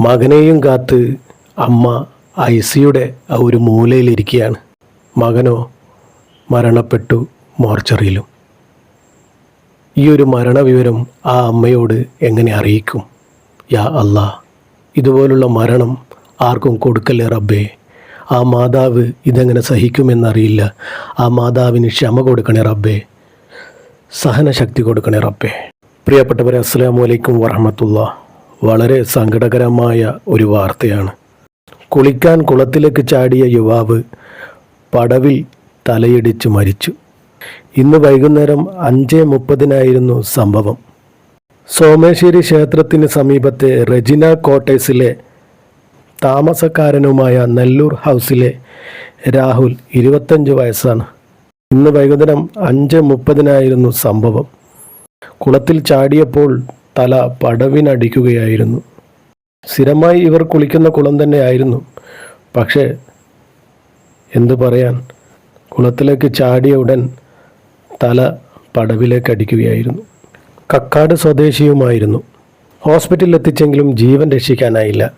മകനെയും കാത്ത് അമ്മ ഐ സിയുടെ ആ ഒരു മൂലയിലിരിക്കുകയാണ്. മകനോ മരണപ്പെട്ടു മോർച്ചറിയിലും. ഈ ഒരു മരണവിവരം ആ അമ്മയോട് എങ്ങനെ അറിയിക്കും? യാ അല്ലാ ഇതുപോലുള്ള മരണം ആർക്കും കൊടുക്കല്ലേ റബ്ബേ? ആ മാതാവ് ഇതെങ്ങനെ സഹിക്കുമെന്നറിയില്ല. ആ മാതാവിന് ക്ഷമ കൊടുക്കണേ റബ്ബേ. സഹനശക്തി കൊടുക്കണേ റബ്ബേ. പ്രിയപ്പെട്ടവരെ അസ്സലാമു അലൈക്കും വറഹമത്തുള്ള വളരെ സങ്കടകരമായ ഒരു വാർത്തയാണ്. കുളിക്കാൻ കുളത്തിലേക്ക് ചാടിയ യുവാവ് പടവിൽ തലയിടിച്ച് മരിച്ചു. ഇന്ന് വൈകുന്നേരം അഞ്ച് മുപ്പതിനായിരുന്നു സംഭവം. സോമേശ്വരി ക്ഷേത്രത്തിന് സമീപത്തെ റെജിന കോട്ടേഴ്സിലെ താമസക്കാരനുമായ നെല്ലൂർ ഹൗസിലെ രാഹുൽ ഇരുപത്തഞ്ച് വയസ്സാണ്. ഇന്ന് വൈകുന്നേരം അഞ്ച് മുപ്പതിനായിരുന്നു സംഭവം. കുളത്തിൽ ചാടിയപ്പോൾ തല പടവിനടിക്കുകയായിരുന്നു. സ്ഥിരമായി ഇവർ കുളിക്കുന്ന കുളം തന്നെയായിരുന്നു. പക്ഷേ എന്തു പറയാൻ? കുളത്തിലേക്ക് ചാടിയ ഉടൻ തല പടവിലേക്ക് അടിക്കുകയായിരുന്നു കക്കാട് സ്വദേശിയുമായിരുന്നു. ഹോസ്പിറ്റലിൽ എത്തിച്ചെങ്കിലും ജീവൻ രക്ഷിക്കാനായില്ല.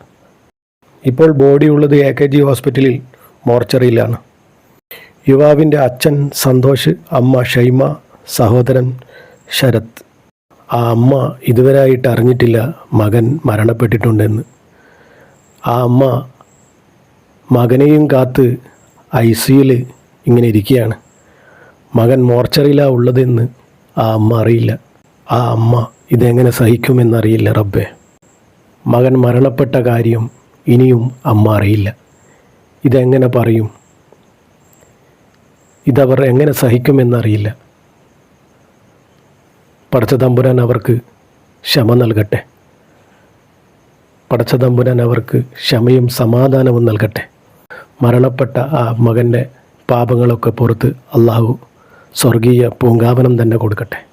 ഇപ്പോൾ ബോഡി ഉള്ളത് എ കെ ജി ഹോസ്പിറ്റലിൽ മോർച്ചറിയിലാണ്. യുവാവിന്റെ അച്ഛൻ സന്തോഷ് അമ്മ ഷൈമ സഹോദരൻ ശരത്. ആ അമ്മ ഇതുവരെ ആയിട്ട് അറിഞ്ഞിട്ടില്ല മകൻ മരണപ്പെട്ടിട്ടുണ്ടെന്ന്. ആ അമ്മ മകനെയും കാത്ത് ഐ സിയിൽ ഇങ്ങനെ ഇരിക്കുകയാണ്. മകൻ മോർച്ചറിയിലാണ് ഉള്ളതെന്ന് ആ അമ്മ അറിയില്ല. ആ അമ്മ ഇതെങ്ങനെ സഹിക്കുമെന്നറിയില്ല റബ്ബെ. മകൻ മരണപ്പെട്ട കാര്യം ഇനിയും അമ്മ അറിയില്ല. ഇതെങ്ങനെ പറയും? ഇതവർ എങ്ങനെ സഹിക്കുമെന്നറിയില്ല. പടച്ച തമ്പുരാൻ അവർക്ക് ക്ഷമ നൽകട്ടെ. പടച്ച തമ്പുരാൻ അവർക്ക് ക്ഷമയും സമാധാനവും നൽകട്ടെ. മരണപ്പെട്ട ആ മകന്റെ പാപങ്ങളൊക്കെ പുറത്ത് അള്ളാഹു സ്വർഗീയ പൂങ്കാവനം തന്നെ കൊടുക്കട്ടെ.